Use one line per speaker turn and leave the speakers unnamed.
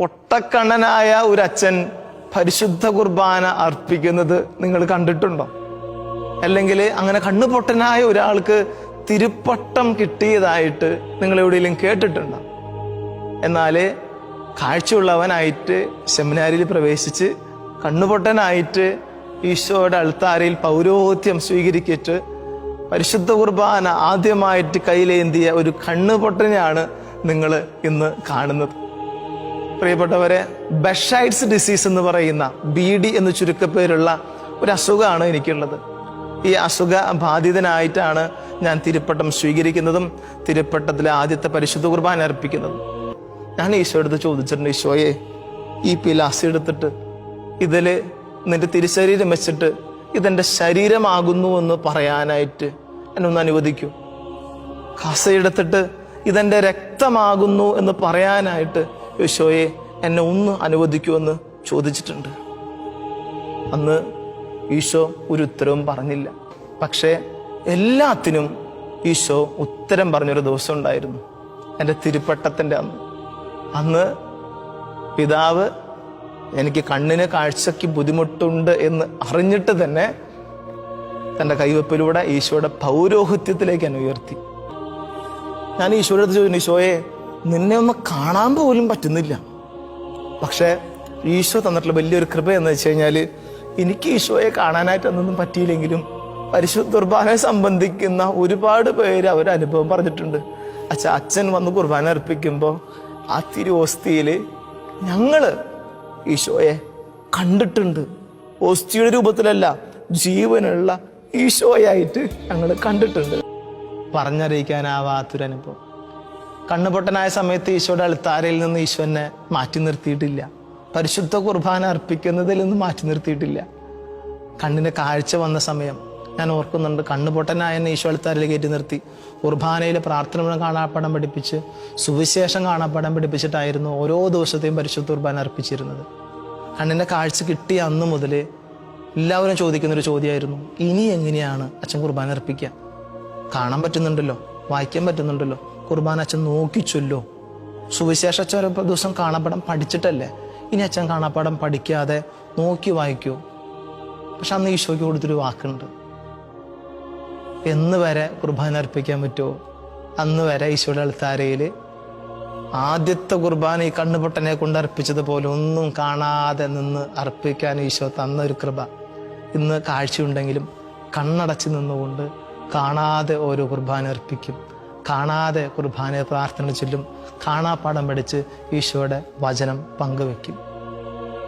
പൊട്ടക്കണ്ണനായ ഒരു അച്ഛൻ പരിശുദ്ധ കുർബാന അർപ്പിക്കുന്നത് നിങ്ങൾ കണ്ടിട്ടുണ്ടോ? അല്ലെങ്കിൽ അങ്ങനെ കണ്ണുപൊട്ടനായ ഒരാൾക്ക് തിരുപ്പട്ടം കിട്ടിയതായിട്ട് നിങ്ങൾ എവിടെയെങ്കിലും കേട്ടിട്ടുണ്ടോ? എന്നാൽ കാഴ്ചയുള്ളവനായിട്ട് സെമിനാരിൽ പ്രവേശിച്ച് കണ്ണുപൊട്ടനായിട്ട് ഈശോയുടെ അൾത്താരയിൽ പൗരോഹിത്യം സ്വീകരിച്ചിട്ട് പരിശുദ്ധ കുർബാന ആദ്യമായിട്ട് കയ്യിലേന്തിയ ഒരു കണ്ണുപൊട്ടനെയാണ് നിങ്ങൾ ഇന്ന് കാണുന്നത്. പ്രിയപ്പെട്ടവരെ ബെഷൈഡ്സ് ഡിസീസ് എന്ന് പറയുന്ന ബി ഡി എന്ന് ചുരുക്കപ്പേരുള്ള ഒരു അസുഖമാണ് എനിക്കുള്ളത്. ഈ അസുഖ ബാധിതനായിട്ടാണ് ഞാൻ തിരുപ്പട്ടം സ്വീകരിക്കുന്നതും തിരുപ്പട്ടത്തിലെ ആദ്യത്തെ പരിശുദ്ധ കുർബാന അർപ്പിക്കുന്നതും. ഞാൻ ഈശോ എടുത്ത് ചോദിച്ചിട്ടുണ്ട് ഈശോയെ ഈ പിലാസി എടുത്തിട്ട് ഇതിൽ നിന്റെ തിരുശരീരം വെച്ചിട്ട് ഇതെന്റെ ശരീരമാകുന്നു എന്ന് പറയാനായിട്ട് എന്നെ ഒന്ന് അനുവദിക്കൂ കസയെടുത്തിട്ട് ഇതെന്റെ രക്തമാകുന്നു എന്ന് പറയാനായിട്ട് യേശോയെ എന്നെ ഒന്ന് അനുവദിക്കുമെന്ന് ചോദിച്ചിട്ടുണ്ട്. അന്ന് ഈശോ ഒരു ഉത്തരവും പറഞ്ഞില്ല. പക്ഷേ എല്ലാത്തിനും ഈശോ ഉത്തരം പറഞ്ഞൊരു ദിവസം ഉണ്ടായിരുന്നു. എന്റെ തിരുപ്പട്ടത്തിന്റെ അന്ന്. അന്ന് പിതാവ് എനിക്ക് കണ്ണിന് കാഴ്ചയ്ക്ക് ബുദ്ധിമുട്ടുണ്ട് എന്ന് അറിഞ്ഞിട്ട് തന്നെ തന്റെ കൈവപ്പിലൂടെ ഈശോയുടെ പൗരോഹിത്യത്തിലേക്ക് എന്നെ ഉയർത്തി. ഞാൻ ഈശോയുടെ അടുത്ത് ചോദിച്ചു ഈശോയെ നിന്നെ ഒന്ന് കാണാൻ പോലും പറ്റുന്നില്ല. പക്ഷേ ഈശോ തന്നിട്ടുള്ള വലിയൊരു കൃപ എന്ന് വെച്ച് കഴിഞ്ഞാൽ എനിക്ക് ഈശോയെ കാണാനായിട്ട് അന്നൊന്നും പറ്റിയില്ലെങ്കിലും പരിശുദ്ധ കുർബാനയെ സംബന്ധിക്കുന്ന ഒരുപാട് പേര് അവരുടെ അനുഭവം പറഞ്ഞിട്ടുണ്ട്. അച്ഛ അച്ഛൻ വന്ന് കുർബാന അർപ്പിക്കുമ്പോൾ ആ തിരുവോസ്തിയിൽ ഞങ്ങൾ ഈശോയെ കണ്ടിട്ടുണ്ട്. ഓസ്തിയുടെ രൂപത്തിലല്ല ജീവനുള്ള ഈശോയായിട്ട് ഞങ്ങൾ കണ്ടിട്ടുണ്ട്. പറഞ്ഞറിയിക്കാനാവാത്തൊരനുഭവം. കണ്ണുപൊട്ടനായ സമയത്ത് ഈശോയുടെ അൾത്താരയിൽ നിന്ന് ഈശോനെ മാറ്റി നിർത്തിയിട്ടില്ല. പരിശുദ്ധ കുർബാന അർപ്പിക്കുന്നതിൽ നിന്ന് മാറ്റി നിർത്തിയിട്ടില്ല. കണ്ണിന് കാഴ്ച വന്ന സമയം ഞാൻ ഓർക്കുന്നുണ്ട് കണ്ണുപൊട്ടനായ ഈശോ അൾത്താരയിൽ കയറ്റി നിർത്തി. കുർബാനയിലെ പ്രാർത്ഥന കാണാപ്പാടം പഠിപ്പിച്ച് സുവിശേഷം കാണാപ്പാടം പഠിപ്പിച്ചിട്ടായിരുന്നു ഓരോ ദിവസത്തെയും പരിശുദ്ധ കുർബാന അർപ്പിച്ചിരുന്നത്. കണ്ണിന്റെ കാഴ്ച കിട്ടി അന്ന് മുതൽ എല്ലാവരും ചോദിക്കുന്ന ഒരു ചോദ്യമായിരുന്നു ഇനി എങ്ങനെയാണ് അച്ഛൻ കുർബാന അർപ്പിക്കുക? കാണാൻ പറ്റുന്നുണ്ടല്ലോ വായിക്കാൻ പറ്റുന്നുണ്ടല്ലോ. കുർബാന അച്ഛൻ നോക്കിച്ചൊല്ലോ സുവിശേഷ അച്ഛൻ ഒരു ദിവസം കാണാപ്പാടം പഠിച്ചിട്ടല്ലേ? ഇനി അച്ഛൻ കാണാപ്പാടം പഠിക്കാതെ നോക്കി വായിക്കൂ. പക്ഷെ അന്ന് ഈശോയ്ക്ക് കൊടുത്തൊരു വാക്കുണ്ട്. എന്ന് വരെ കുർബാന അർപ്പിക്കാൻ പറ്റുമോ അന്ന് വരെ ഈശോയുടെ അൾത്താരയിൽ ആദ്യത്തെ കുർബാന ഈ കണ്ണുപൊട്ടനെ കൊണ്ട് അർപ്പിച്ചതുപോലെ ഒന്നും കാണാതെ നിന്ന് അർപ്പിക്കാൻ ഈശോ തന്ന ഒരു കൃപ. ഇന്ന് കാഴ്ചയുണ്ടെങ്കിലും കണ്ണടച്ച് നിന്നുകൊണ്ട് കാണാതെ ഓരോ കുർബാന അർപ്പിക്കും. കാണാതെ കുർബാന പ്രാർത്ഥന ചൊല്ലും കാണാപ്പാടം പഠിച്ച് ഈശോയുടെ വചനം പങ്കുവെക്കും.